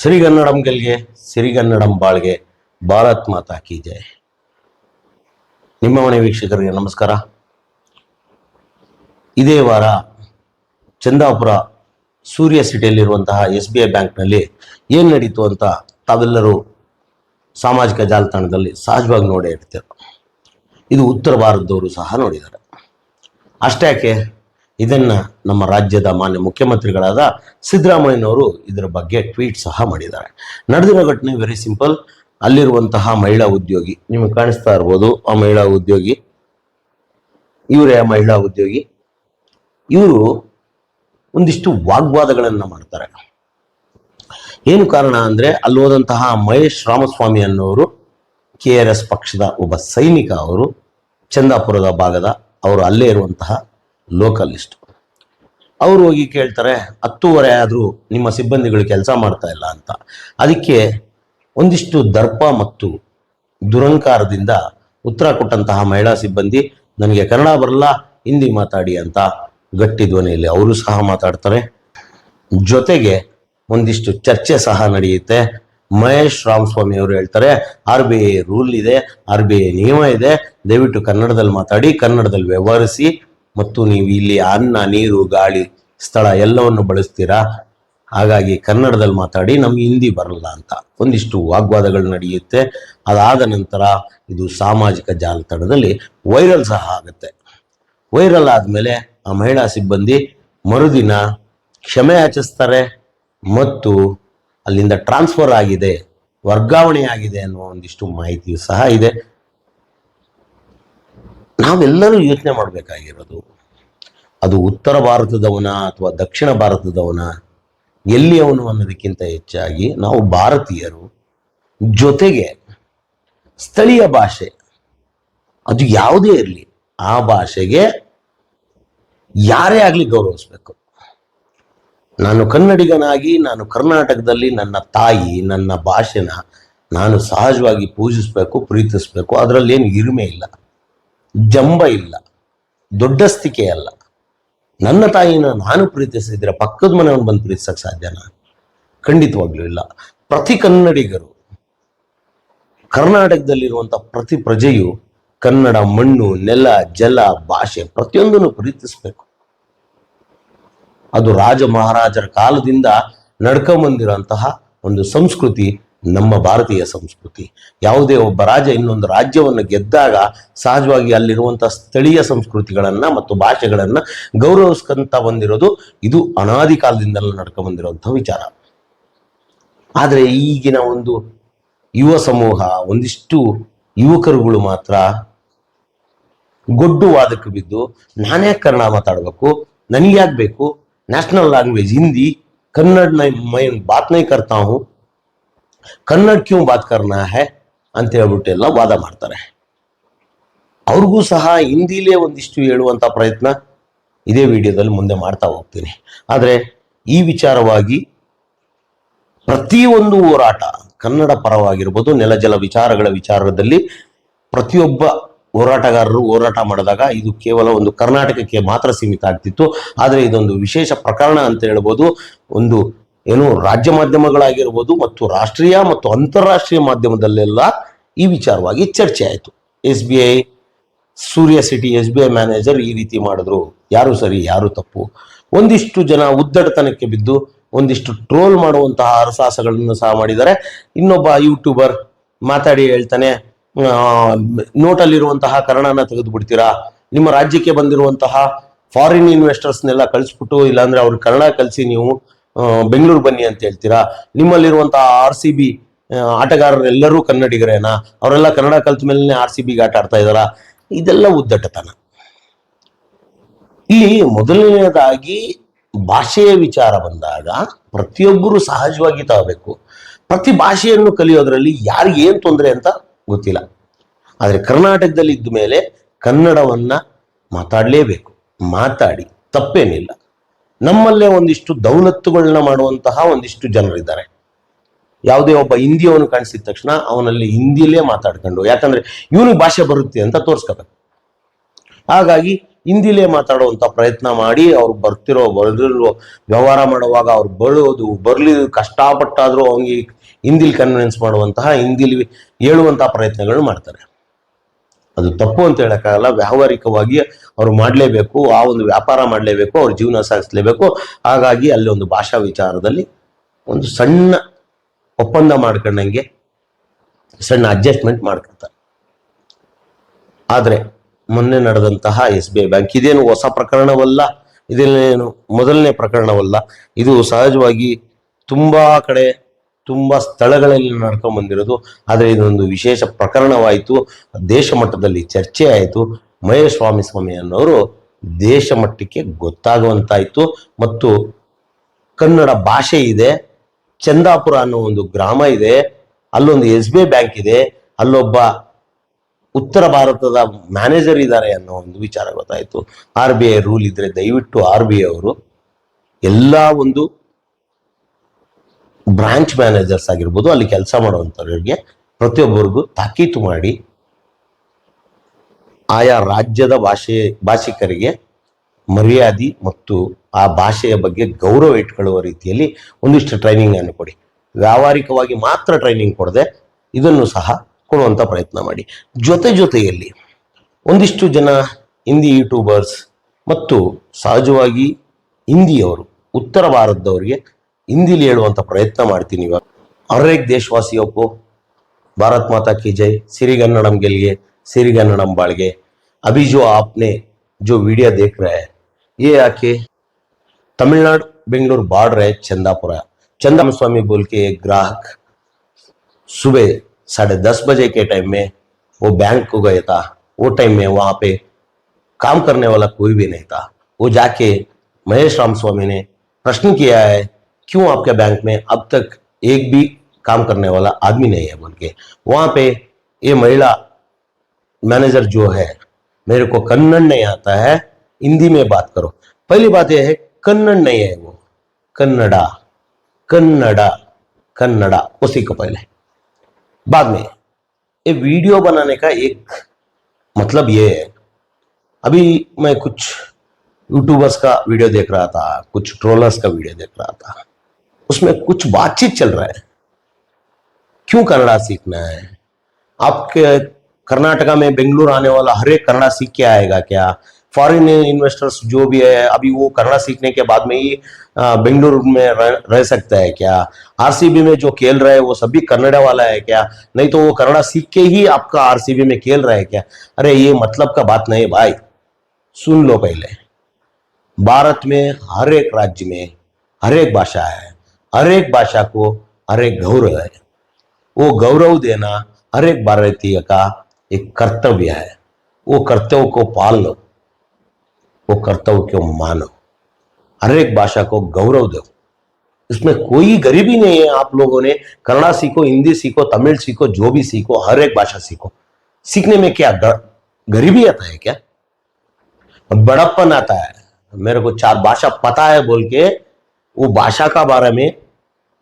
ಸಿರಿಗನ್ನಡಂ ಗೆಲ್ಗೆ ಸಿರಿಗನ್ನಡಂ ಬಾಳ್ಗೆ ಭಾರತ್ ಮಾತಾ ಕಿ ಜಯ ನಿಮ್ಮ ಮನೆ ವೀಕ್ಷಕರಿಗೆ ನಮಸ್ಕಾರ. ಇದೇ ವಾರ ಚಂದಾಪುರ ಸೂರ್ಯ ಸಿಟಿಯಲ್ಲಿರುವಂತಹ ಎಸ್ ಬಿ ಐ ಬ್ಯಾಂಕ್ನಲ್ಲಿ ಏನು ನಡೀತು ಅಂತ ತಾವೆಲ್ಲರೂ ಸಾಮಾಜಿಕ ಜಾಲತಾಣದಲ್ಲಿ ಸಹಜವಾಗಿ ನೋಡೇ ಇರ್ತೀರ ಇದು ಉತ್ತರ ಭಾರತದವರು ಸಹ ನೋಡಿದ್ದಾರೆ. ಅಷ್ಟೇ ಇದನ್ನ ನಮ್ಮ ರಾಜ್ಯದ ಮಾನ್ಯ ಮುಖ್ಯಮಂತ್ರಿಗಳಾದ ಸಿದ್ದರಾಮಯ್ಯನವರು ಇದರ ಬಗ್ಗೆ ಟ್ವೀಟ್ ಸಹ ಮಾಡಿದ್ದಾರೆ. ನಡೆದಿರೋ ಘಟನೆ ವೆರಿ ಸಿಂಪಲ್ ಅಲ್ಲಿರುವಂತಹ ಮಹಿಳಾ ಉದ್ಯೋಗಿ, ನಿಮಗೆ ಕಾಣಿಸ್ತಾ ಇರ್ಬೋದು, ಆ ಮಹಿಳಾ ಉದ್ಯೋಗಿ. ಇವರೇ ಆ ಮಹಿಳಾ ಉದ್ಯೋಗಿ. ಇವರು ಒಂದಿಷ್ಟು ವಾಗ್ವಾದಗಳನ್ನು ಮಾಡ್ತಾರೆ. ಏನು ಕಾರಣ ಅಂದ್ರೆ ಅಲ್ಲಿ ಹೋದಂತಹ ಮಹೇಶ್ ರಾಮಸ್ವಾಮಿ ಅನ್ನೋರು ಕೆ ಆರ್ ಎಸ್ ಪಕ್ಷದ ಒಬ್ಬ ಸೈನಿಕ ಅವರು, ಚಂದಾಪುರದ ಭಾಗದ, ಅವರು ಅಲ್ಲೇ ಇರುವಂತಹ ಲೋಕಲಿಸ್ಟ್ ಅವರು ಹೋಗಿ ಕೇಳ್ತಾರೆ, ಹತ್ತೂವರೆ ಆದರೂ ನಿಮ್ಮ ಸಿಬ್ಬಂದಿಗಳು ಕೆಲಸ ಮಾಡ್ತಾ ಇಲ್ಲ ಅಂತ. ಅದಕ್ಕೆ ಒಂದಿಷ್ಟು ದರ್ಪ ಮತ್ತು ದುರಂಕಾರದಿಂದ ಉತ್ತರ ಕೊಟ್ಟಂತಹ ಮಹಿಳಾ ಸಿಬ್ಬಂದಿ, ನನಗೆ ಕನ್ನಡ ಬರಲ್ಲ, ಹಿಂದಿ ಮಾತಾಡಿ ಅಂತ ಗಟ್ಟಿ ಧ್ವನಿಯಲ್ಲಿ ಅವರು ಸಹ ಮಾತಾಡ್ತಾರೆ. ಜೊತೆಗೆ ಒಂದಿಷ್ಟು ಚರ್ಚೆ ಸಹ ನಡೆಯುತ್ತೆ. ಮಹೇಶ್ ರಾಮಸ್ವಾಮಿ ಅವರು ಹೇಳ್ತಾರೆ, ಆರ್ ಬಿ ಐ ರೂಲ್ ಇದೆ, ಆರ್ ಬಿ ಐ ನಿಯಮ ಇದೆ, ದಯವಿಟ್ಟು ಕನ್ನಡದಲ್ಲಿ ಮಾತಾಡಿ, ಕನ್ನಡದಲ್ಲಿ ವ್ಯವಹರಿಸಿ ಮತ್ತು ನೀವು ಇಲ್ಲಿ ಅನ್ನ, ನೀರು, ಗಾಳಿ, ಸ್ಥಳ ಎಲ್ಲವನ್ನು ಬಳಸ್ತೀರಾ? ಹಾಗಾಗಿ ಕನ್ನಡದಲ್ಲಿ ಮಾತಾಡಿ ನಮ್ಗೆ ಹಿಂದಿ ಬರಲ್ಲ ಅಂತ. ಒಂದಿಷ್ಟು ವಾಗ್ವಾದಗಳು ನಡೆಯುತ್ತೆ. ಅದಾದ ನಂತರ ಇದು ಸಾಮಾಜಿಕ ಜಾಲತಾಣದಲ್ಲಿ ವೈರಲ್ ಸಹ ಆಗುತ್ತೆ. ವೈರಲ್ ಆದಮೇಲೆ ಆ ಮಹಿಳಾ ಸಿಬ್ಬಂದಿ ಮರುದಿನ ಕ್ಷಮೆ ಯಾಚಿಸ್ತಾರೆ ಮತ್ತು ಅಲ್ಲಿಂದ ಟ್ರಾನ್ಸ್ಫರ್ ಆಗಿದೆ, ವರ್ಗಾವಣೆ ಆಗಿದೆ ಅನ್ನುವ ಒಂದಿಷ್ಟು ಮಾಹಿತಿಯು ಸಹ ಇದೆ. ನಾವೆಲ್ಲರೂ ಯೋಚನೆ ಮಾಡಬೇಕಾಗಿರೋದು, ಅದು ಉತ್ತರ ಭಾರತದವನ ಅಥವಾ ದಕ್ಷಿಣ ಭಾರತದವನ ಎಲ್ಲಿಯವನು ಅನ್ನೋದಕ್ಕಿಂತ ಹೆಚ್ಚಾಗಿ ನಾವು ಭಾರತೀಯರು ಜೊತೆಗೆ ಸ್ಥಳೀಯ ಭಾಷೆ, ಅದು ಯಾವುದೇ ಇರಲಿ, ಆ ಭಾಷೆಗೆ ಯಾರೇ ಆಗಲಿ ಗೌರವಿಸ್ಬೇಕು. ನಾನು ಕನ್ನಡಿಗನಾಗಿ, ನಾನು ಕರ್ನಾಟಕದಲ್ಲಿ ನನ್ನ ತಾಯಿ, ನನ್ನ ಭಾಷೆನ ನಾನು ಸಹಜವಾಗಿ ಪೂಜಿಸ್ಬೇಕು, ಪ್ರೀತಿಸ್ಬೇಕು ಅದರಲ್ಲಿ ಏನು ಇರುಮೆ ಇಲ್ಲ. ಜಂಬ ಇಲ್ಲ ದೊಡ್ಡಸ್ತಿಕೆ ಅಲ್ಲ. ನನ್ನ ತಾಯಿನ ನಾನು ಪ್ರೀತಿಸಿದ್ರೆ ಪಕ್ಕದ ಮನೆಯವನು ಬಂದು ಪ್ರೀತಿಸಕ್ಕೆ ಸಾಧ್ಯನಾ ಖಂಡಿತವಾಗ್ಲೂ ಇಲ್ಲ. ಪ್ರತಿ ಕನ್ನಡಿಗರು ಕರ್ನಾಟಕದಲ್ಲಿರುವಂಥ ಪ್ರತಿ ಪ್ರಜೆಯು ಕನ್ನಡ, ಮಣ್ಣು, ನೆಲ, ಜಲ, ಭಾಷೆ ಪ್ರತಿಯೊಂದನ್ನು ಪ್ರೀತಿಸಬೇಕು. ಅದು ರಾಜ ಮಹಾರಾಜರ ಕಾಲದಿಂದ ನಡ್ಕೊಂಬಂದಿರುವಂತಹ ಒಂದು ಸಂಸ್ಕೃತಿ ನಮ್ಮ ಭಾರತೀಯ ಸಂಸ್ಕೃತಿ. ಯಾವುದೇ ಒಬ್ಬ ರಾಜ ಇನ್ನೊಂದು ರಾಜ್ಯವನ್ನು ಗೆದ್ದಾಗ ಸಹಜವಾಗಿ ಅಲ್ಲಿರುವಂಥ ಸ್ಥಳೀಯ ಸಂಸ್ಕೃತಿಗಳನ್ನ ಮತ್ತು ಭಾಷೆಗಳನ್ನ ಗೌರವಿಸ್ಕೊಂತ ಬಂದಿರೋದು ಇದು ಅನಾದಿ ಕಾಲದಿಂದಲೂ ನಡ್ಕೊಂಬಂದಿರುವಂತಹ ವಿಚಾರ. ಆದರೆ ಈಗಿನ ಒಂದು ಯುವ ಸಮೂಹ, ಒಂದಿಷ್ಟು ಯುವಕರುಗಳು ಮಾತ್ರ ಗೊಡ್ಡು ವಾದಕ್ಕೆ ಬಿದ್ದು ನಾನೇ ಕನ್ನಡ ಮಾತಾಡಬೇಕು ನನಗೆ ಬೇಕು ನ್ಯಾಷನಲ್ ಲ್ಯಾಂಗ್ವೇಜ್ ಹಿಂದಿ ಕನ್ನಡ ಮೈ ಬಾತ್ನೇ ಕರ್ತಾವು ಕನ್ನಡ ಕ್ಯೂ ಬಾತ್ ಕರ್ನಾ ಹೇ ಅಂತ ಹೇಳ್ಬಿಟ್ಟು ಎಲ್ಲ ವಾದ ಮಾಡ್ತಾರೆ. ಅವ್ರಿಗೂ ಸಹ ಹಿಂದಿಲೇ ಒಂದಿಷ್ಟು ಹೇಳುವಂತ ಪ್ರಯತ್ನ ಇದೇ ವಿಡಿಯೋದಲ್ಲಿ ಮುಂದೆ ಮಾಡ್ತಾ ಹೋಗ್ತೀನಿ. ಆದರೆ ಈ ವಿಚಾರವಾಗಿ ಪ್ರತಿಯೊಂದು ಹೋರಾಟ ಕನ್ನಡ ಪರವಾಗಿರ್ಬೋದು ನೆಲಜಲ ವಿಚಾರಗಳ ವಿಚಾರದಲ್ಲಿ ಪ್ರತಿಯೊಬ್ಬ ಹೋರಾಟಗಾರರು ಹೋರಾಟ ಮಾಡಿದಾಗ ಇದು ಕೇವಲ ಒಂದು ಕರ್ನಾಟಕಕ್ಕೆ ಮಾತ್ರ ಸೀಮಿತ ಆಗ್ತಿತ್ತು. ಆದರೆ ಇದೊಂದು ವಿಶೇಷ ಪ್ರಕರಣ ಅಂತ ಹೇಳ್ಬೋದು, ಒಂದು ಏನು ರಾಜ್ಯ ಮಾಧ್ಯಮಗಳಾಗಿರ್ಬೋದು ಮತ್ತು ರಾಷ್ಟ್ರೀಯ ಮತ್ತು ಅಂತಾರಾಷ್ಟ್ರೀಯ ಮಾಧ್ಯಮದಲ್ಲೆಲ್ಲ ಈ ವಿಚಾರವಾಗಿ ಚರ್ಚೆ ಆಯಿತು. S B I, Surya city, S B I manager ಈ ರೀತಿ ಮಾಡಿದ್ರು. ಯಾರು ಸರಿ, ಯಾರು ತಪ್ಪು. ಒಂದಿಷ್ಟು ಜನ ಉದ್ದಟತನಕ್ಕೆ ಬಿದ್ದು, ಒಂದಿಷ್ಟು ಟ್ರೋಲ್ ಮಾಡುವಂತಹ ಅರಸಾಸಗಳನ್ನು ಸಹ ಮಾಡಿದ್ದಾರೆ. ಇನ್ನೊಬ್ಬ ಯೂಟ್ಯೂಬರ್ ಮಾತಾಡಿ ಹೇಳ್ತಾನೆ ನೋಟಲ್ಲಿರುವಂತಹ ಕನ್ನಡನ ತೆಗೆದು ಬಿಡ್ತೀರಾ ನಿಮ್ಮ ರಾಜ್ಯಕ್ಕೆ ಬಂದಿರುವಂತಹ ಫಾರಿನ್ ಇನ್ವೆಸ್ಟರ್ಸ್ನೆಲ್ಲ ಕಳಿಸ್ಬಿಟ್ಟು, ಇಲ್ಲಾಂದ್ರೆ ಅವ್ರ ಕನ್ನಡ ಕಲಿಸಿ ನೀವು. ಬೆಂಗಳೂರು ಬನ್ನಿ ಅಂತ ಹೇಳ್ತೀರಾ? ನಿಮ್ಮಲ್ಲಿರುವಂತಹ ಆರ್ ಸಿ ಬಿ ಆಟಗಾರರೆಲ್ಲರೂ ಕನ್ನಡಿಗರೇನಾ? ಅವರೆಲ್ಲ ಕನ್ನಡ ಕಲ್ತ ಮೇಲೆ ಆರ್ ಸಿ ಬಿಗೆ ಆಟ ಆಡ್ತಾ ಇದಾರ ಇದೆಲ್ಲ ಉದ್ದಟತನ. ಇಲ್ಲಿ ಮೊದಲನೆಯದಾಗಿ ಭಾಷೆಯ ವಿಚಾರ ಬಂದಾಗ ಪ್ರತಿಯೊಬ್ಬರು ಸಹಜವಾಗಿ ತಗೋಬೇಕು ಪ್ರತಿ ಭಾಷೆಯನ್ನು ಕಲಿಯೋದ್ರಲ್ಲಿ ಯಾರಿಗೆ ಏನ್ ತೊಂದರೆ ಅಂತ ಗೊತ್ತಿಲ್ಲ. ಆದರೆ ಕರ್ನಾಟಕದಲ್ಲಿ ಇದ್ದ ಮೇಲೆ ಕನ್ನಡವನ್ನ ಮಾತಾಡಲೇಬೇಕು. ಮಾತಾಡಿ, ತಪ್ಪೇನಿಲ್ಲ. ನಮ್ಮಲ್ಲೇ ಒಂದಿಷ್ಟು ದೌಲತ್ತುಗಳನ್ನ ಮಾಡುವಂತಹ ಒಂದಿಷ್ಟು ಜನರಿದ್ದಾರೆ. ಯಾವುದೇ ಒಬ್ಬ ಹಿಂದಿಯವನು ಕಾಣಿಸಿದ ತಕ್ಷಣ ಅವನಲ್ಲಿ ಹಿಂದಿಲೇ ಮಾತಾಡ್ಕೊಂಡು, ಯಾಕಂದ್ರೆ ಇವನಿಗೆ ಭಾಷೆ ಬರುತ್ತೆ ಅಂತ ತೋರಿಸ್ಕೋಬೇಕು. ಹಾಗಾಗಿ ಹಿಂದಿಲೇ ಮಾತಾಡುವಂತ ಪ್ರಯತ್ನ ಮಾಡಿ, ಅವ್ರು ಬರ್ತಿರೋ, ಬರೆದಿರೋ, ವ್ಯವಹಾರ ಮಾಡುವಾಗ ಅವ್ರು ಬರೋದು, ಬರ್ಲಿ, ಕಷ್ಟಪಟ್ಟಾದ್ರೂ ಅವ್ನಿಗೆ ಹಿಂದಿಲಿ ಕನ್ವಿನ್ಸ್ ಮಾಡುವಂತಹ, ಹಿಂದಿಲಿ ಹೇಳುವಂತಹ ಪ್ರಯತ್ನಗಳು ಮಾಡ್ತಾರೆ. ಅದು ತಪ್ಪು ಅಂತ ಹೇಳಕ್ಕಾಗಲ್ಲ. ವ್ಯಾವಹಾರಿಕವಾಗಿ ಅವ್ರು ಮಾಡಲೇಬೇಕು, ಆ ಒಂದು ವ್ಯಾಪಾರ ಮಾಡಲೇಬೇಕು, ಅವ್ರ ಜೀವನ ಸಾಗಿಸ್ಲೇಬೇಕು. ಹಾಗಾಗಿ ಅಲ್ಲಿ ಒಂದು ಭಾಷಾ ವಿಚಾರದಲ್ಲಿ ಒಂದು ಸಣ್ಣ ಒಪ್ಪಂದ ಮಾಡ್ಕೊಂಡಂಗೆ ಸಣ್ಣ ಅಡ್ಜಸ್ಟ್ಮೆಂಟ್ ಮಾಡ್ಕೊತಾರೆ ಆದರೆ ಮೊನ್ನೆ ನಡೆದಂತಹ ಎಸ್ ಬಿ ಐ ಬ್ಯಾಂಕ್, ಇದೇನು ಹೊಸ ಪ್ರಕರಣವಲ್ಲ ಇದೇನು ಮೊದಲನೇ ಪ್ರಕರಣವಲ್ಲ, ಇದು ಸಹಜವಾಗಿ ತುಂಬಾ ಕಡೆ ತುಂಬಾ ಸ್ಥಳಗಳಲ್ಲಿ ನಡ್ಕೊಂಡ್ ಬಂದಿರೋದು. ಆದರೆ ಇದೊಂದು ವಿಶೇಷ ಪ್ರಕರಣವಾಯಿತು. ದೇಶ ಮಟ್ಟದಲ್ಲಿ ಚರ್ಚೆ ಆಯಿತು. ಮಹೇಶ್ ಸ್ವಾಮಿ ಸ್ವಾಮಿ ಅನ್ನೋರು ದೇಶ ಮಟ್ಟಕ್ಕೆ ಗೊತ್ತಾಗುವಂತಾಯಿತು. ಮತ್ತು ಕನ್ನಡ ಭಾಷೆ ಇದೆ. ಚಂದಾಪುರ ಅನ್ನೋ ಒಂದು ಗ್ರಾಮ ಇದೆ. ಅಲ್ಲೊಂದು ಎಸ್ ಬಿ ಐ ಬ್ಯಾಂಕ್ ಇದೆ. ಅಲ್ಲೊಬ್ಬ ಉತ್ತರ ಭಾರತದ ಮ್ಯಾನೇಜರ್ ಇದ್ದಾರೆ ಅನ್ನೋ ಒಂದು ವಿಚಾರ ಗೊತ್ತಾಯ್ತು. ಆರ್ ಬಿ ಐ ರೂಲ್ ಇದ್ರೆ ದಯವಿಟ್ಟು ಆರ್ ಬಿ ಐ ಅವರು ಎಲ್ಲ ಒಂದು ಬ್ರಾಂಚ್ ಮ್ಯಾನೇಜರ್ಸ್ ಆಗಿರ್ಬೋದು, ಅಲ್ಲಿ ಕೆಲಸ ಮಾಡುವಂಥವ್ರಿಗೆ ಪ್ರತಿಯೊಬ್ಬರಿಗೂ ತಾಕೀತು ಮಾಡಿ ಆಯಾ ರಾಜ್ಯದ ಭಾಷೆ, ಭಾಷಿಕರಿಗೆ ಮರ್ಯಾದೆ ಮತ್ತು ಆ ಭಾಷೆಯ ಬಗ್ಗೆ ಗೌರವ ಇಟ್ಕೊಳ್ಳುವ ರೀತಿಯಲ್ಲಿ ಒಂದಿಷ್ಟು ಟ್ರೈನಿಂಗ್ ಅನ್ನು ಕೊಡಿ. ವ್ಯಾವಹಾರಿಕವಾಗಿ ಮಾತ್ರ ಟ್ರೈನಿಂಗ್ ಕೊಡದೆ ಇದನ್ನು ಸಹ ಕೊಡುವಂತ ಪ್ರಯತ್ನ ಮಾಡಿ. ಜೊತೆ ಜೊತೆಯಲ್ಲಿ ಒಂದಿಷ್ಟು ಜನ ಹಿಂದಿ ಯೂಟ್ಯೂಬರ್ಸ್ ಮತ್ತು ಸಹಜವಾಗಿ ಹಿಂದಿಯವರು, ಉತ್ತರ ಭಾರತದವರಿಗೆ ಹಿಂದಿಲಿ ಹೇಳುವಂತ ಪ್ರಯತ್ನ ಮಾಡ್ತೀನಿ ಇವಾಗ हर एक देशवासियों को भारत माता की जय सिरिगन्नड़म के लिए सिरिगन्नड़म बाड़गे अभी जो आपने जो वीडियो देख रहे हैं ये आके तमिलनाडु बेंगलुरु बॉर्डर है चंदापुरा चंदा स्वामी बोल के एक ग्राहक सुबह साढ़े दस बजे के टाइम में वो बैंक को गया था वो टाइम में वहां पे काम करने वाला कोई भी नहीं था वो जाके महेश राम स्वामी ने प्रश्न किया है क्यों आपके बैंक में अब तक एक भी काम करने वाला आदमी नहीं है बोल के? वहाँ पे ये महिला मैनेजर जो है, मेरे को कन्नड़ नहीं आता है, हिंदी में बात करो। पहली बात यह है, कन्नड़ नहीं है वो। कन्नड़ा कन्नड़ा कन्नड़ा, उसी को पहले। बाद में, ये वीडियो बनाने का एक मतलब ये है। अभी मैं कुछ यूट्यूबर्स का वीडियो देख रहा था, कुछ ट्रोलर्स का वीडियो देख रहा था। उसमें कुछ बातचीत चल रहा है। क्यों कन्नड़ा सीखना है? आपके कर्नाटका में बेंगलुरु आने वाला हर एक कन्नड़ा सीख के आएगा क्या? फॉरेन इन्वेस्टर्स जो भी है अभी वो कन्नड़ा सीखने के बाद में ही बेंगलुरु में रह, रह सकता है क्या? आरसीबी में जो खेल रहा है वो सभी कन्नड़ा वाला है क्या? नहीं तो वो कन्नड़ा सीख के ही आपका आरसीबी में खेल रहा है क्या? अरे ये मतलब का बात नहीं भाई। सुन लो पहले। भारत में हर एक राज्य में हर एक भाषा है। हर एक भाषा को हर एक गौरव है। वो गौरव देना हर एक भारतीय का एक कर्तव्य है। वो कर्तव्य को पाल लो, वो कर्तव्य को मानो। हर एक भाषा को गौरव दो। इसमें कोई गरीबी नहीं है। आप लोगों ने कन्नड़ा सीखो, हिंदी सीखो, तमिल सीखो, जो भी सीखो हर एक भाषा सीखो। सीखने में क्या गरीबी आता है क्या? बड़प्पन आता है। मेरे को चार भाषा पता है बोल के वो भाषा का बारे में,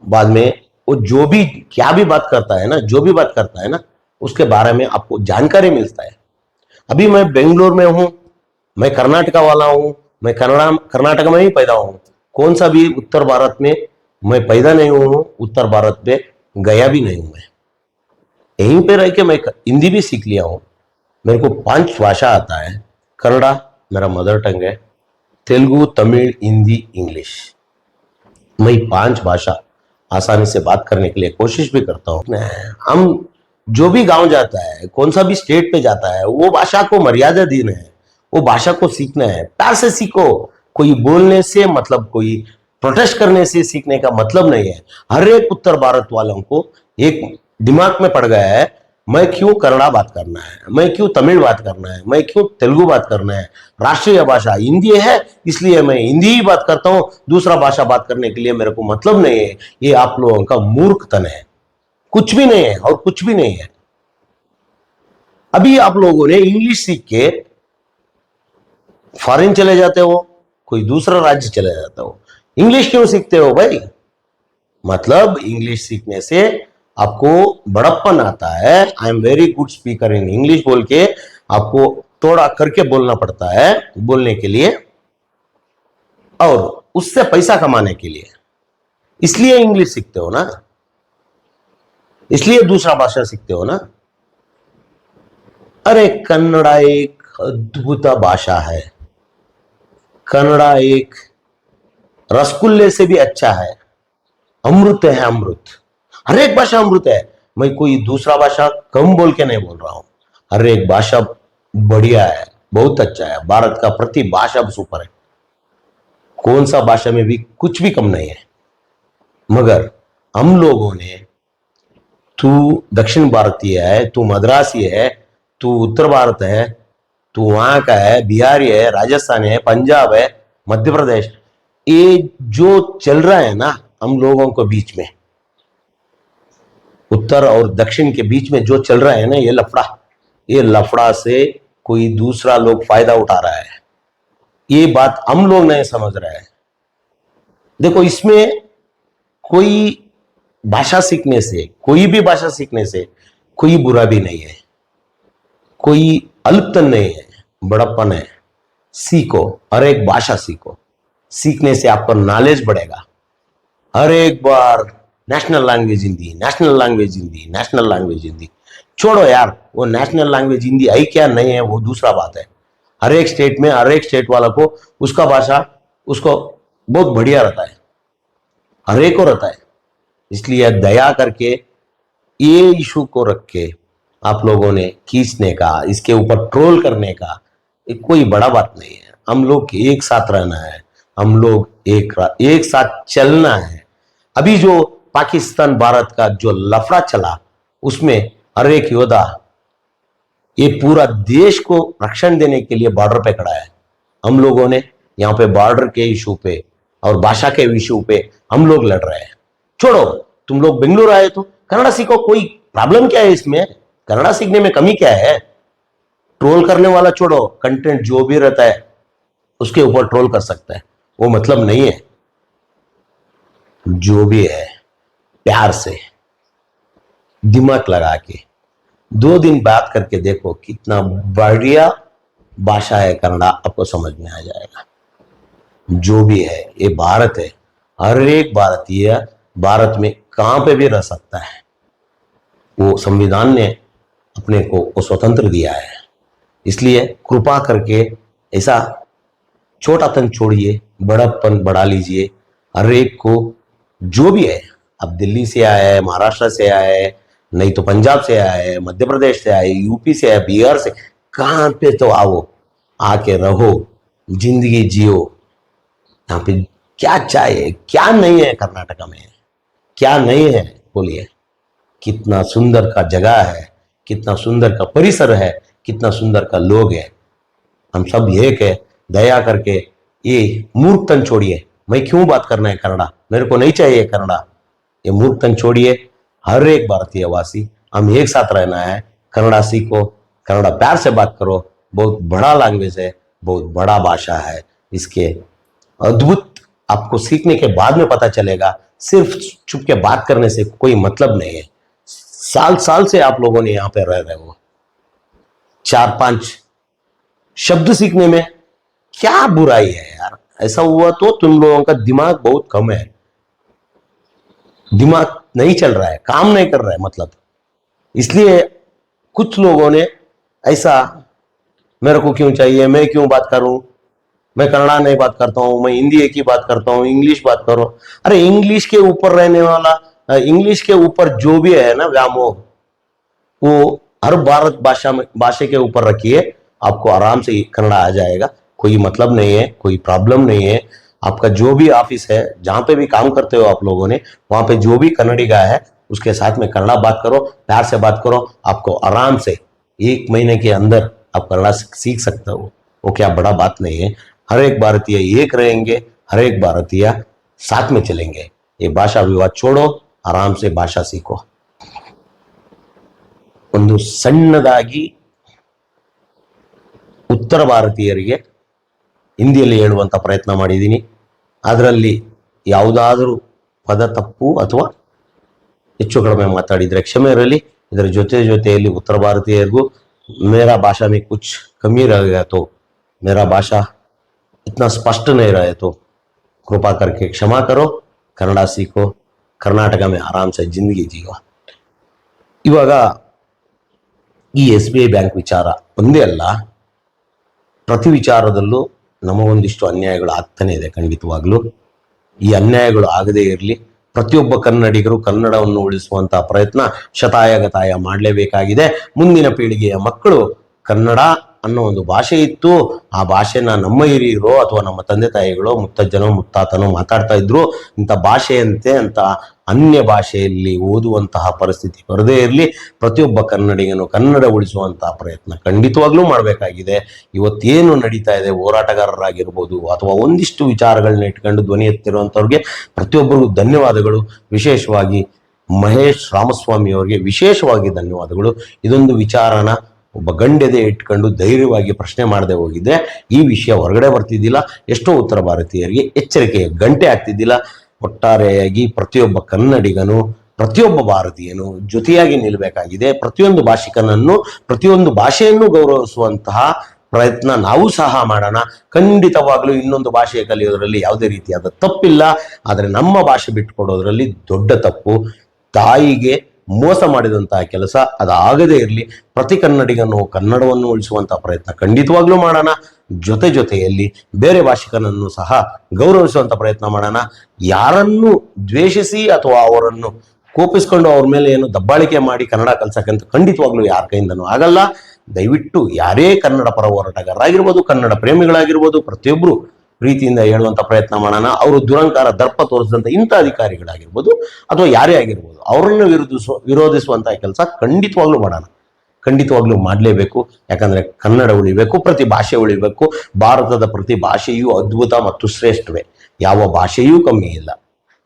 बाद में वो जो भी, क्या भी बात करता है ना, जो भी बात करता है ना, उसके बारे में आपको जानकारी मिलता है। अभी मैं बेंगलोर में हूँ, मैं कर्नाटका वाला हूँ, मैं कन्नड़ा कर्नाटक में ही पैदा हूँ। कौन सा भी उत्तर भारत में मैं पैदा नहीं हूँ, उत्तर भारत में गया भी नहीं हूँ मैं। यहीं पे रह के मैं हिंदी भी सीख लिया हूँ। मेरे को पाँच भाषा आता है, कन्नड़ा, मेरा मदर टंग है, तेलुगु, तमिल, हिंदी, इंग्लिश। मैं पाँच भाषा आसानी से बात करने के लिए कोशिश भी करता हूँ। हम जो भी गाँव जाता है, कौन सा भी स्टेट पे जाता है, वो भाषा को मर्यादा देना है, वो भाषा को सीखना है। प्यार से सीखो, कोई बोलने से मतलब कोई प्रोटेस्ट करने से सीखने का मतलब नहीं है। हर एक उत्तर भारत वालों को एक दिमाग में पड़ गया है मैं क्यों कन्नड़ा बात करना है? मैं क्यों तमिल बात करना है? मैं क्यों तेलुगु बात करना है? राष्ट्रीय भाषा हिंदी है, इसलिए मैं हिंदी ही बात करता हूँ। दूसरा भाषा बात करने के लिए मेरे को मतलब नहीं है। ये आप लोगों का मूर्खतन है। कुछ भी नहीं है और कुछ भी नहीं है। अभी आप लोगों ने इंग्लिश सीख के फॉरेन चले जाते हो, कोई दूसरा राज्य चले जाते हो। इंग्लिश क्यों सीखते हो भाई? मतलब इंग्लिश सीखने से आपको बड़प्पन आता है। I am very good speaker in English बोल के आपको थोड़ा करके बोलना पड़ता है बोलने के लिए। और उससे पैसा कमाने के लिए। इसलिए इंग्लिश सीखते हो ना। इसलिए दूसरा भाषा सीखते हो ना। अरे कन्नड़ा एक अद्भुत भाषा है। कन्नड़ा एक रसगुल्ले से भी अच्छा है। अमृत है अमृत। हर एक भाषा अमृत है। मैं कोई दूसरा भाषा कम बोल के नहीं बोल रहा हूँ। हर एक भाषा बढ़िया है, बहुत अच्छा है। भारत का प्रति भाषा सुपर है। कौन सा भाषा में भी कुछ भी कम नहीं है। मगर हम लोगों ने, तू दक्षिण भारतीय है, तू मद्रासी है, तू उत्तर भारत है, तू वहाँ का है, बिहारी है, राजस्थान है, पंजाब है, मध्य प्रदेश। ये जो चल रहा है ना, हम लोगों को बीच में उत्तर और दक्षिण के बीच में जो चल रहा है ना, ये लफड़ा। ये लफड़ा से कोई दूसरा लोग फ़ायदा उठा रहा है। ये बात हम लोग नहीं समझ रहे हैं। देखो, इसमें कोई भाषा सीखने से, कोई भी भाषा सीखने से कोई बुरा भी नहीं है। कोई अल्पतन नहीं है, बड़प्पन है। सीखो, हर एक भाषा सीखो। सीखने से आपका नॉलेज बढ़ेगा। हर एक बार national language Hindi national language Hindi national language Hindi छोड़ो यार, वो नेशनल लैंग्वेज हिंदी आई क्या नहीं है, वो दूसरा बात है। हर एक स्टेट में, हर एक स्टेट वाला को उसका भाषा, उसको बहुत बढ़िया रहता है। हर एक को रहता है। इसलिए दया करके, ये इशू को रख के आप लोगों ने खींचने का, इसके ऊपर ट्रोल करने का कोई बड़ा बात नहीं है। हम लोग एक साथ रहना है। हम लोग एक एक साथ चलना है। अभी जो पाकिस्तान भारत का जो लफड़ा चला, उसमें हर एक योद्धा ये पूरा देश को रक्षण देने के लिए बॉर्डर पे खड़ा है। हम लोगों ने यहाँ पे बॉर्डर के इशू पे और भाषा के इशू पे हम लोग लड़ रहे हैं। छोड़ो, तुम लोग बेंगलुरु आए तो कन्नड़ा सीखो कोई प्रॉब्लम क्या है इसमें? कन्नड़ा सीखने में कमी क्या है? ट्रोल करने वाला छोड़ो कंटेंट जो भी रहता है, उसके ऊपर ट्रोल कर सकता है। वो मतलब नहीं है। जो भी है। प्यार से, दिमाग लगा के, दो दिन बात करके देखो कितना बढ़िया भाषा है कन्नड़ा, आपको समझ में आ जाएगा। जो भी है, ये भारत है, हर एक भारतीय भारत में कहाँ पे भी रह सकता है, वो संविधान ने अपने को स्वतंत्र दिया है। इसलिए कृपा करके ऐसा छोटापन छोड़िए, बड़ापन बढ़ा लीजिए, हर एक को जो भी है अब दिल्ली से आए हैं, महाराष्ट्र से आए हैं, नहीं तो पंजाब से आए हैं, मध्य प्रदेश से आए यूपी से आए बिहार से। कहाँ पे तो आओ, आके रहो, ज़िंदगी जियो। यहाँ पे क्या चाहिए क्या नहीं है कर्नाटका में? क्या नहीं है? बोलिए। कितना सुंदर का जगह है, कितना सुंदर का परिसर है, कितना सुंदर का लोग है। हम सब एक है, दया करके ये मूर्खतन छोड़िए। मैं क्यों बात करना है कन्नड़ा? मेरे को नहीं चाहिए कन्नड़ा। ये मूर्खतन छोड़िए। हर एक भारतीय वासी, हम एक साथ रहना है। कन्नड़ा सीखो, कन्नड़ा प्यार से बात करो। बहुत बड़ा लैंग्वेज है, बहुत बड़ा भाषा है। इसके अद्भुत आपको सीखने के बाद में पता चलेगा, सिर्फ़ चुप के बात करने से कोई मतलब नहीं है। साल साल से आप लोगों ने यहाँ पे रह रहे हो। चार पाँच शब्द सीखने में क्या बुराई है यार? ऐसा हुआ तो तुम लोगों का दिमाग बहुत कम है। दिमाग नहीं चल रहा है, काम नहीं कर रहा है मतलब। इसलिए कुछ लोगों ने ऐसा, मेरे को क्यों चाहिए, मैं क्यों बात करूँ? मैं कन्नड़ा नहीं बात करता हूँ, मैं हिंदी ही बात करता हूँ, इंग्लिश बात करो। अरे इंग्लिश के ऊपर रहने वाला, इंग्लिश के ऊपर जो भी है ना व्यामोह, वो हर भारत भाषा में, भाषा के ऊपर रखिए, आपको आराम से कन्नड़ा आ जाएगा। कोई मतलब नहीं है, कोई प्रॉब्लम नहीं है। आपका जो भी ऑफिस है जहां पे भी काम करते हो आप लोगों ने वहां पे जो भी कन्नड़ी का है उसके साथ में कन्नड़ा बात करो प्यार से बात करो आपको आराम से एक महीने के अंदर आप कन्नड़ा सीख सकते हो वो क्या बड़ा बात नहीं है हर एक भारतीय एक रहेंगे हर एक भारतीय साथ में चलेंगे ये भाषा विवाद छोड़ो ಆರಾಮ್ ಸೆ ಭಾಷಾ ಸೀಕೋ ಒಂದು ಸಣ್ಣದಾಗಿ ಉತ್ತರ ಭಾರತೀಯರಿಗೆ ಹಿಂದಿಯಲ್ಲಿ ಹೇಳುವಂತ ಪ್ರಯತ್ನ ಮಾಡಿದ್ದೀನಿ ಅದರಲ್ಲಿ ಯಾವುದಾದರೂ ಪದ ತಪ್ಪು ಅಥವಾ ಹೆಚ್ಚು ಕಡಿಮೆ ಮಾತಾಡಿದರೆ ಕ್ಷಮೆ ಇರಲಿ ಇದರ ಜೊತೆ ಜೊತೆಯಲ್ಲಿ ಉತ್ತರ ಭಾರತೀಯರಿಗೂ मेरा भाषा में कुछ कमी रह गया तो मेरा भाषा इतना स्पष्ट नहीं रहे तो कृपा करके क्षमा करो ಕನ್ನಡ सीखो ಕರ್ನಾಟಕ में आराम से जिंदगी जियो ಇವಾಗ ಈ ಎಸ್ ಬಿ ಐ ಬ್ಯಾಂಕ್ ವಿಚಾರ ಒಂದೇ ಅಲ್ಲ ಪ್ರತಿ ವಿಚಾರದಲ್ಲೂ ನಮಗೊಂದಿಷ್ಟು ಅನ್ಯಾಯಗಳು ಆಗ್ತಾನೆ ಇದೆ ಖಂಡಿತವಾಗ್ಲೂ. ಈ ಅನ್ಯಾಯಗಳು ಆಗದೇ ಇರಲಿ, ಪ್ರತಿಯೊಬ್ಬ ಕನ್ನಡಿಗರು ಕನ್ನಡವನ್ನು ಉಳಿಸುವಂತಹ ಪ್ರಯತ್ನ ಶತಾಯಗತಾಯ ಮಾಡಲೇಬೇಕಾಗಿದೆ. ಮುಂದಿನ ಪೀಳಿಗೆಯ ಮಕ್ಕಳು ಕನ್ನಡ ಅನ್ನೋ ಒಂದು ಭಾಷೆ ಇತ್ತು, ಆ ಭಾಷೆನ ನಮ್ಮ ಹಿರಿಯರು ಅಥವಾ ನಮ್ಮ ತಂದೆ ತಾಯಿಗಳು ಮುತ್ತಜ್ಜನೋ ಮುತ್ತಾತನೋ ಮಾತಾಡ್ತಾ ಇದ್ರು. ಇಂಥ ಭಾಷೆಯಂತೆ ಅಂತ ಅನ್ಯ ಭಾಷೆಯಲ್ಲಿ ಓದುವಂತಹ ಪರಿಸ್ಥಿತಿ ಬರದೇ ಇರಲಿ. ಪ್ರತಿಯೊಬ್ಬ ಕನ್ನಡಿಗನು ಕನ್ನಡ ಉಳಿಸುವಂತಹ ಪ್ರಯತ್ನ ಖಂಡಿತವಾಗ್ಲೂ ಮಾಡಬೇಕಾಗಿದೆ. ಇವತ್ತೇನು ನಡೀತಾ ಇದೆ, ಹೋರಾಟಗಾರರಾಗಿರ್ಬೋದು ಅಥವಾ ಒಂದಿಷ್ಟು ವಿಚಾರಗಳನ್ನ ಇಟ್ಕೊಂಡು ಧ್ವನಿ ಎತ್ತಿರುವಂಥವ್ರಿಗೆ ಪ್ರತಿಯೊಬ್ಬರಿಗೂ ಧನ್ಯವಾದಗಳು. ವಿಶೇಷವಾಗಿ ಮಹೇಶ್ ರಾಮಸ್ವಾಮಿ ಅವರಿಗೆ ವಿಶೇಷವಾಗಿ ಧನ್ಯವಾದಗಳು. ಇದೊಂದು ವಿಚಾರನ ಒಬ್ಬ ಗಂಡೆದೆ ಇಟ್ಕೊಂಡು ಧೈರ್ಯವಾಗಿ ಪ್ರಶ್ನೆ ಮಾಡದೆ ಹೋಗಿದ್ರೆ ಈ ವಿಷಯ ಹೊರಗಡೆ ಬರ್ತಿದ್ದಿಲ್ಲ. ಎಷ್ಟೋ ಉತ್ತರ ಭಾರತೀಯರಿಗೆ ಎಚ್ಚರಿಕೆಯ ಗಂಟೆ ಆಗ್ತಿದ್ದಿಲ್ಲ. ಒಟ್ಟಾರೆಯಾಗಿ ಪ್ರತಿಯೊಬ್ಬ ಕನ್ನಡಿಗನು, ಪ್ರತಿಯೊಬ್ಬ ಭಾರತೀಯನು ಜೊತೆಯಾಗಿ ನಿಲ್ಲಬೇಕಾಗಿದೆ ಪ್ರತಿಯೊಂದು ಭಾಷಿಕನನ್ನು, ಪ್ರತಿಯೊಂದು ಭಾಷೆಯನ್ನು ಗೌರವಿಸುವಂತಹ ಪ್ರಯತ್ನ ನಾವು ಸಹ ಮಾಡೋಣ. ಖಂಡಿತವಾಗಲೂ ಇನ್ನೊಂದು ಭಾಷೆ ಕಲಿಯೋದರಲ್ಲಿ ಯಾವುದೇ ರೀತಿಯಾದ ತಪ್ಪಿಲ್ಲ. ಆದರೆ ನಮ್ಮ ಭಾಷೆ ಬಿಟ್ಟುಕೊಡೋದ್ರಲ್ಲಿ ದೊಡ್ಡ ತಪ್ಪು. ತಾಯಿಗೆ ಮೋಸ ಮಾಡಿದಂತಹ ಕೆಲಸ ಅದಾಗದೇ ಇರಲಿ, ಪ್ರತಿ ಕನ್ನಡಿಗನು ಕನ್ನಡವನ್ನು ಉಳಿಸುವಂತಹ ಪ್ರಯತ್ನ ಖಂಡಿತವಾಗ್ಲೂ ಮಾಡೋಣ. ಜೊತೆ ಜೊತೆಯಲ್ಲಿ ಬೇರೆ ಭಾಷಿಕನನ್ನು ಸಹ ಗೌರವಿಸುವಂತ ಪ್ರಯತ್ನ ಮಾಡೋಣ. ಯಾರನ್ನು ದ್ವೇಷಿಸಿ ಅಥವಾ ಅವರನ್ನು ಕೋಪಿಸ್ಕೊಂಡು ಅವ್ರ ಮೇಲೆ ಏನು ದಬ್ಬಾಳಿಕೆ ಮಾಡಿ ಕನ್ನಡ ಕಲ್ಸಕ್ಕಂತ ಖಂಡಿತವಾಗ್ಲೂ ಯಾರ ಕೈಯಿಂದನೂ ಆಗಲ್ಲ. ದಯವಿಟ್ಟು ಯಾರೇ ಕನ್ನಡ ಪರ ಹೋರಾಟಗಾರರಾಗಿರ್ಬೋದು, ಕನ್ನಡ ಪ್ರೇಮಿಗಳಾಗಿರ್ಬೋದು ಪ್ರತಿಯೊಬ್ಬರು ಪ್ರೀತಿಯಿಂದ ಹೇಳುವಂತ ಪ್ರಯತ್ನ ಮಾಡೋಣ. ಅವರು ದುರಂಕಾರ, ದರ್ಪ ತೋರಿಸಿದಂಥ ಇಂಥ ಅಧಿಕಾರಿಗಳಾಗಿರ್ಬೋದು ಅಥವಾ ಯಾರೇ ಆಗಿರ್ಬೋದು, ಅವರನ್ನು ವಿರೋಧಿಸುವ ವಿರೋಧಿಸುವಂತಹ ಕೆಲಸ ಖಂಡಿತವಾಗ್ಲೂ ಮಾಡೋಣ. ಖಂಡಿತವಾಗ್ಲೂ ಮಾಡಲೇಬೇಕು. ಯಾಕಂದ್ರೆ ಕನ್ನಡ ಉಳಿಬೇಕು, ಪ್ರತಿ ಭಾಷೆ ಉಳಿಬೇಕು. ಭಾರತದ ಪ್ರತಿ ಭಾಷೆಯೂ ಅದ್ಭುತ ಮತ್ತು ಶ್ರೇಷ್ಠವೇ. ಯಾವ ಭಾಷೆಯೂ ಕಮ್ಮಿ ಇಲ್ಲ.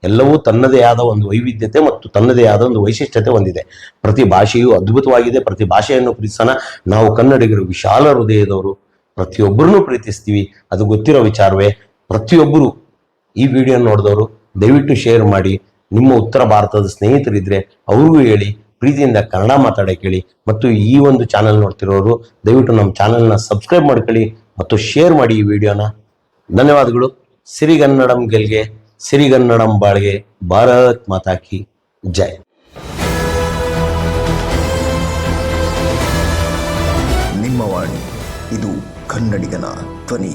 ಎಲ್ಲವೂ ತನ್ನದೇ ಆದ ಒಂದು ವೈವಿಧ್ಯತೆ ಮತ್ತು ತನ್ನದೇ ಆದ ಒಂದು ವೈಶಿಷ್ಟ್ಯತೆ ಹೊಂದಿದೆ. ಪ್ರತಿ ಭಾಷೆಯೂ ಅದ್ಭುತವಾಗಿದೆ. ಪ್ರತಿ ಭಾಷೆಯನ್ನು ಪ್ರೀತಿಸೋಣ ನಾವು ಕನ್ನಡಿಗರು ವಿಶಾಲ ಹೃದಯದವರು. ಪ್ರತಿಯೊಬ್ಬರನ್ನು ಪ್ರೀತಿಸ್ತೀವಿ. ಅದು ಗೊತ್ತಿರೋ ವಿಚಾರವೇ. ಪ್ರತಿಯೊಬ್ಬರು ಈ ವಿಡಿಯೋ ನೋಡಿದವರು ದಯವಿಟ್ಟು ಶೇರ್ ಮಾಡಿ. ನಿಮ್ಮ ಉತ್ತರ ಭಾರತದ ಸ್ನೇಹಿತರಿದ್ರೆ ಅವ್ರಿಗೂ ಹೇಳಿ, ಪ್ರೀತಿಯಿಂದ ಕನ್ನಡ ಮಾತಾಡಕ್ಕೆ ಹೇಳಿ ಮತ್ತು ಈ ಒಂದು ಚಾನಲ್ ನೋಡ್ತಿರೋರು ದಯವಿಟ್ಟು ನಮ್ಮ ಚಾನಲ್ನ ಸಬ್ಸ್ಕ್ರೈಬ್ ಮಾಡ್ಕೊಳ್ಳಿ ಮತ್ತು ಶೇರ್ ಮಾಡಿ ಈ ವಿಡಿಯೋನ. ಧನ್ಯವಾದಗಳು. ಸಿರಿಗನ್ನಡಂ ಗೆಲ್ಗೆ, ಸಿರಿಗನ್ನಡಂ ಬಾಳ್ಗೆ, ಭಾರತ್ ಮಾತಾಕಿ ಜೈ. ನಿಮ್ಮ ವಾಣಿ, ಇದು கನ್ನடிகனா துவனி